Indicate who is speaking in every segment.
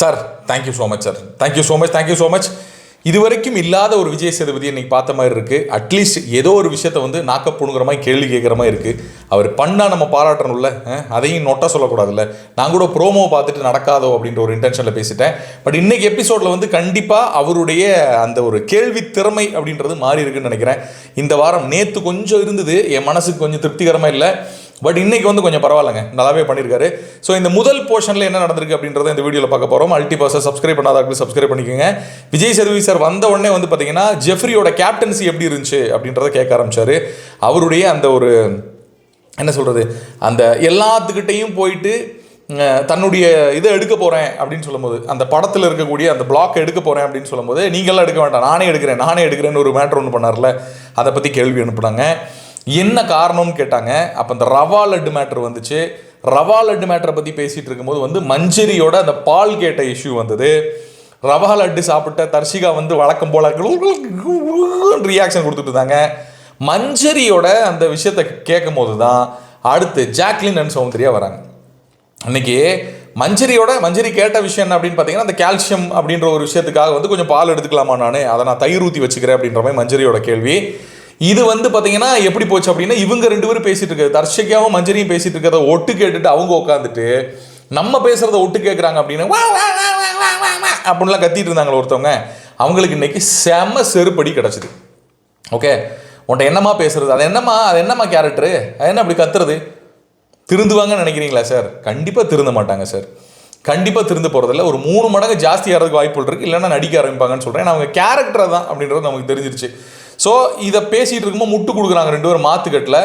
Speaker 1: Sir thank you so much sir thank you so much thank you so much இது வரைக்கும் இல்லாத ஒரு விஜய் சேதுபதி இன்னைக்கு பார்த்த மாதிரி இருக்குது அட்லீஸ்ட் ஏதோ ஒரு விஷயத்த வந்து நாக்கப்புணுங்கிற மாதிரி கேள்வி கேட்குற மாதிரி இருக்குது அவர் பண்ணா நம்ம பாராட்டணும்ல அதையும் நொட்டாக சொல்லக்கூடாதுல்ல நான் கூட ப்ரோமோ பார்த்துட்டு நடக்காதோ அப்படின்ற ஒரு இன்டென்ஷனில் பேசிட்டேன். பட் இன்னைக்கு எபிசோடில் வந்து கண்டிப்பாக அவருடைய அந்த ஒரு கேள்வி திறமை அப்படின்றது மாறி இருக்குன்னு நினைக்கிறேன். இந்த வாரம் நேற்று கொஞ்சம் இருந்தது. என் மனசுக்கு கொஞ்சம் திருப்திகரமாக இல்லை. பட் இன்னைக்கு வந்து கொஞ்சம் பரவாயில்லைங்க. நல்லாவே பண்ணியிருக்காரு ஸோ இந்த முதல் போர்ஷனில் என்ன நடந்திருக்கு அப்படின்றத இந்த வீடியோவில் பார்க்க போகிறோம் மல்டி சப்ஸ்கிரைப் பண்ணாதாக்கள் சப்ஸ்கிரைப் பண்ணிக்கோங்க. விஜய் சேதுபதி சார் வந்த உடனே வந்து பார்த்தீங்கன்னா ஜெஃப்ரியோட கேப்டன்சி எப்படி இருந்துச்சு அப்படின்றத கேட்க ஆரம்பிச்சாரு. அவருடைய அந்த ஒரு என்ன சொல்கிறது அந்த எல்லாத்துக்கிட்டையும் போயிட்டு தன்னுடைய இதை எடுக்க போகிறேன் அப்படின்னு சொல்லும்போது அந்த படத்தில் இருக்கக்கூடிய அந்த பிளாக் எடுக்க போகிறேன் அப்படின்னு சொல்லும்போது நீங்களாம் எடுக்க வேண்டாம். நானே எடுக்கிறேன். நானே எடுக்கிறேன்னு ஒரு மேட்ரு ஒன்று பண்ணார்ல. அதை பற்றி கேள்வி அனுப்புனாங்க. என்ன காரணம்னு கேட்டாங்க. அப்போ இந்த ரவா லட்டு மேட்ரு வந்துச்சு. ரவா லட்டு மேட்டரை பற்றி பேசிகிட்டு இருக்கும்போது வந்து மஞ்சரியோட அந்த பால் கேட்ட இஷ்யூ வந்தது. ரவா லட்டு சாப்பிட்ட தர்ஷிகா வந்து வழக்கம் போல ரியாக்ஷன் கொடுத்துட்டு இருந்தாங்க. மஞ்சரியோட அந்த விஷயத்தை கேட்கும் போது தான் அடுத்து ஜாக்லின் அண்ட் சௌந்தர்யா வராங்க. அன்னைக்கு மஞ்சரியோட மஞ்சரி கேட்ட விஷயம் என்ன அப்படின்னு பார்த்தீங்கன்னா அந்த கால்சியம் அப்படின்ற ஒரு விஷயத்துக்காக வந்து கொஞ்சம் பால் எடுத்துக்கலாமா நான்? அதை நான் தயிர் ஊற்றி வச்சுக்கிறேன் அப்படின்ற மாதிரி மஞ்சரியோட கேள்வி. இது வந்து பார்த்தீங்கன்னா எப்படி போச்சு அப்படின்னா இவங்க ரெண்டு பேரும் பேசிட்டு இருக்காது தர்ஷிகாவும் மஞ்சரியும் பேசிட்டு இருக்கிறத ஒட்டு கேட்டுட்டு அவங்க உட்காந்துட்டு நம்ம பேசுறத ஒட்டு கேட்குறாங்க அப்படின்னா அப்படின்லாம் கத்திட்டு இருந்தாங்களே ஒருத்தவங்க. அவங்களுக்கு இன்னைக்கு செம செருப்படி கிடச்சிது. ஓகே உன்ட்ட என்னம்மா பேசுறது? அது என்னம்மா அது என்னம்மா கேரக்டரு அது என்ன அப்படி கத்துறது? திருந்துவாங்கன்னு நினைக்கிறீங்களா சார் கண்டிப்பாக திருந்த மாட்டாங்க சார் கண்டிப்பாக திருந்து போகிறதில்ல ஒரு மூணு மடங்கு ஜாஸ்தி ஆகிறதுக்கு வாய்ப்புகள் இருக்குது இல்லைன்னா நடிக்க ஆரம்பிப்பாங்கன்னு சொல்கிறேன் அவங்க கேரக்டர் தான் அப்படின்றது நமக்கு தெரிஞ்சிருச்சு. ஸோ இதை பேசிகிட்டு இருக்கும்போது முட்டு கொடுக்குறாங்க ரெண்டு பேரும் மாத்துக்கட்டில்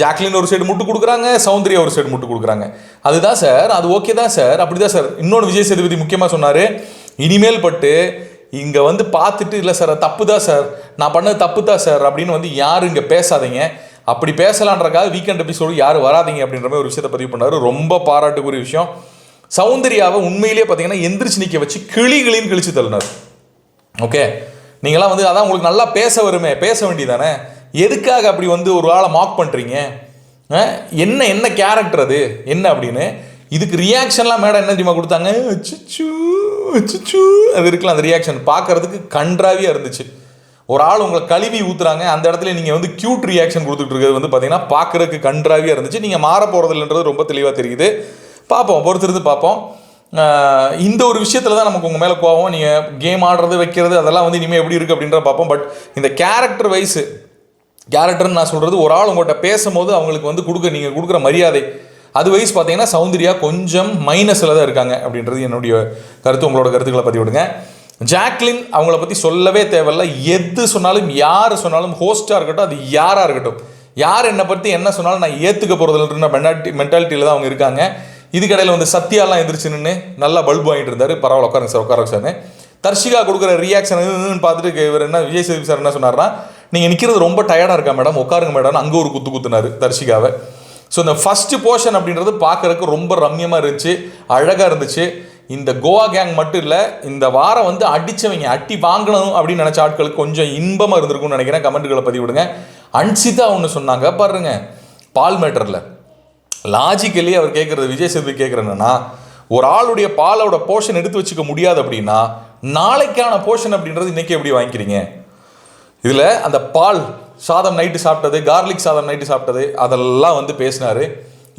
Speaker 1: ஜாக்லின் ஒரு சைடு முட்டு கொடுக்குறாங்க சௌந்தர்யா ஒரு சைடு முட்டு கொடுக்குறாங்க. அதுதான் சார் அது ஓகே தான் சார் அப்படி தான் சார். இன்னொன்று விஜய் சேதுபதி முக்கியமாக சொன்னார் இனிமேல் பட்டு இங்கே வந்து பார்த்துட்டு இல்லை சார் அது தப்பு தான் சார். நான் பண்ணது தப்பு தான் சார். அப்படின்னு வந்து யாரும் இங்கே பேசாதீங்க. அப்படி பேசலான்றக்காக வீக்கெண்ட் எபிசோடு யாரும் வராதீங்க அப்படின்ற மாதிரி ஒரு விஷயத்தை பதிவு பண்ணார். ரொம்ப பாராட்டுக்குரிய விஷயம். சௌந்தர்யாவை உண்மையிலேயே பார்த்தீங்கன்னா எந்திரிச்சு நிற்க வச்சு கிளிகளின்னு கிழிச்சு தள்ளினார். ஓகே நீங்களாம் வந்து அதான் உங்களுக்கு நல்லா பேச வருமே பேச வேண்டியதானே எதுக்காக அப்படி வந்து ஒரு ஆளை மார்க் பண்ணுறீங்க என்ன என்ன கேரக்டர் அது? என்ன அப்படின்னு? இதுக்கு ரியாக்ஷன்லாம் மேடம் என்ன தெரியுமா கொடுத்தாங்க? அது இருக்கலாம் அந்த ரியாக்ஷன் பார்க்கறதுக்கு கன்றாவியாக இருந்துச்சு. ஒரு ஆள் உங்களை கழுவி ஊத்துறாங்க. அந்த இடத்துல நீங்கள் வந்து க்யூட் ரியாக்ஷன் கொடுத்துட்டு இருக்கிறது வந்து பார்த்தீங்கன்னா பார்க்குறதுக்கு கன்றாவியாக இருந்துச்சு. நீங்கள் மாற போகிறதில்லன்றது ரொம்ப தெளிவாக தெரியுது. பார்ப்போம் பொறுத்திருந்து பார்ப்போம். இந்த ஒரு விஷயத்தில் தான் நமக்கு உங்கள் மேலே கோவம். நீங்கள் கேம் ஆடுறது வைக்கிறது அதெல்லாம் வந்து இனிமேல் எப்படி இருக்குது அப்படின்ற பார்ப்போம். பட் இந்த கேரக்டர் வைஸு கேரக்டர்னு நான் சொல்கிறது ஒரு ஆள் உங்கள்கிட்ட பேசும்போது அவங்களுக்கு வந்து கொடுக்க நீங்கள் கொடுக்குற மரியாதை அது வைஸ் பார்த்தீங்கன்னா சௌந்தர்யா கொஞ்சம் மைனஸில் தான் இருக்காங்க அப்படின்றது என்னுடைய கருத்து. உங்களோட கருத்துக்களை பற்றி விடுங்க ஜாக்லின் அவங்கள பற்றி சொல்லவே தேவையில்ல. எது சொன்னாலும் யார் சொன்னாலும் ஹோஸ்ட்டாக இருக்கட்டும் அது யாராக இருக்கட்டும். யார் என்னை பற்றி என்ன சொன்னாலும் நான் ஏற்றுக்க போகிறதுன்ற மென்டாலிட்டி மென்டாலிட்டியில் தான் அவங்க இருக்காங்க. இதுக்கடையில் வந்து சத்யாலாம் எந்திரிச்சு நின்று நல்லா பல்பு வாங்கிட்டு இருந்தார். பரவாயில்ல உட்காருங்க சார் உட்கார சார். தர்ஷிகா கொடுக்குற ரியாக்ஷன் பார்த்துட்டு இவர் என்ன விஜய் சேதுபதி சார் என்ன சொன்னார்னா நீங்கள் நிற்கிறது ரொம்ப டயர்டாக இருக்கா மேடம் உட்காருங்க மேடம் அங்கே ஒரு குத்து குத்துனாரு தர்ஷிகாவை. ஸோ இந்த ஃபஸ்ட்டு போர்ஷன் அப்படின்றது பார்க்குறதுக்கு ரொம்ப ரம்யமாக இருந்துச்சு அழகாக இருந்துச்சு. இந்த கோவா கேங் மட்டும் இல்லை இந்த வாரம் வந்து அடிச்சவங்க அட்டி வாங்கணும் அப்படின்னு நினச்ச ஆட்களுக்கு கொஞ்சம் இன்பமாக இருந்திருக்கும்னு நினைக்கிறேன். கமெண்ட்டுகளை பதிவிடுங்க. அன்சிதா ஒன்று சொன்னாங்க பாருங்க பால் மேட்டரில். லாஜிக்கலி அவர் கேட்குறது விஜய் சேதுபதி கேட்குறது என்னன்னா ஒரு ஆளுடைய பாலோட போர்ஷன் எடுத்து வச்சுக்க முடியாது அப்படின்னா நாளைக்கான போர்ஷன் அப்படின்றது இன்னைக்கு எப்படி வாங்கிக்கிறீங்க? இதில் அந்த பால் சாதம் நைட்டு சாப்பிட்டது கார்லிக் சாதம் நைட்டு சாப்பிட்டது அதெல்லாம் வந்து பேசினார்.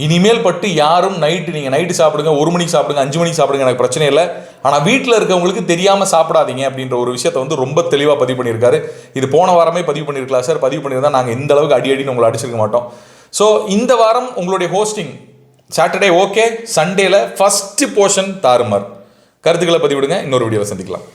Speaker 1: இனிமேல் பட்டு யாரும் நைட்டு நீங்கள் நைட்டு சாப்பிடுங்க ஒரு மணிக்கு சாப்பிடுங்க அஞ்சு மணிக்கு சாப்பிடுங்க எனக்கு பிரச்சனை இல்லை. ஆனால் வீட்டில் இருக்கவங்களுக்கு தெரியாமல் சாப்பிடாதீங்க அப்படின்ற ஒரு விஷயத்தை வந்து ரொம்ப தெளிவாக பதிவு பண்ணியிருக்காரு. இது போன வாரமே பதிவு பண்ணியிருக்கலாம் சார். பதிவு பண்ணியிருந்தால் நாங்கள் இந்த அளவுக்கு அடி அடின்னு உங்களை அடிச்சிருக்க மாட்டோம். ஸோ இந்த வாரம் உங்களுடைய ஹோஸ்டிங் சாட்டர்டே ஓகே சண்டேல ஃபஸ்ட்டு போர்ஷன் தாறுமார். கருத்துக்களை பதிவிடுங்க இன்னொரு வீடியோவை சந்திக்கலாம்.